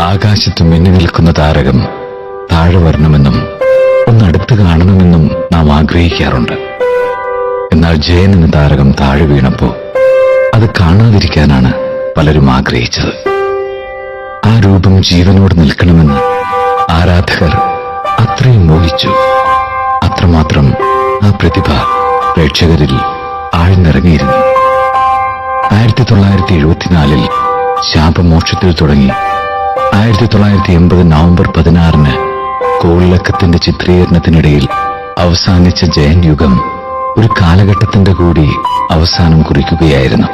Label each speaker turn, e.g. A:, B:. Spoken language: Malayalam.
A: ആകാശത്ത് മിന്നി നിൽക്കുന്ന താരകം താഴെ വരണമെന്നും ഒന്ന് അടുത്ത് കാണണമെന്നും നാം ആഗ്രഹിക്കാറുണ്ട്. എന്നാൽ ജയൻ എന്ന താരകം താഴെ വീണപ്പോ അത് കാണാതിരിക്കാനാണ് പലരും ആഗ്രഹിച്ചത്. ആ രൂപം ജീവനോട് നിൽക്കണമെന്ന് ആരാധകർ അത്രയും മോഹിച്ചു. അത്രമാത്രം ആ പ്രതിഭ പ്രേക്ഷകരിൽ ആഴ്ന്നിറങ്ങിയിരുന്നു. ആയിരത്തി തൊള്ളായിരത്തി എഴുപത്തിനാലിൽ ശാപമോക്ഷത്തിൽ തുടങ്ങി ആയിരത്തി തൊള്ളായിരത്തി എൺപത് നവംബർ പതിനാറിന് കോളിളക്കത്തിന്റെ ചിത്രീകരണത്തിനിടയിൽ അവസാനിച്ച ജയൻ യുഗം ഒരു കാലഘട്ടത്തിന്റെ കൂടി അവസാനം കുറിക്കുകയായിരുന്നു.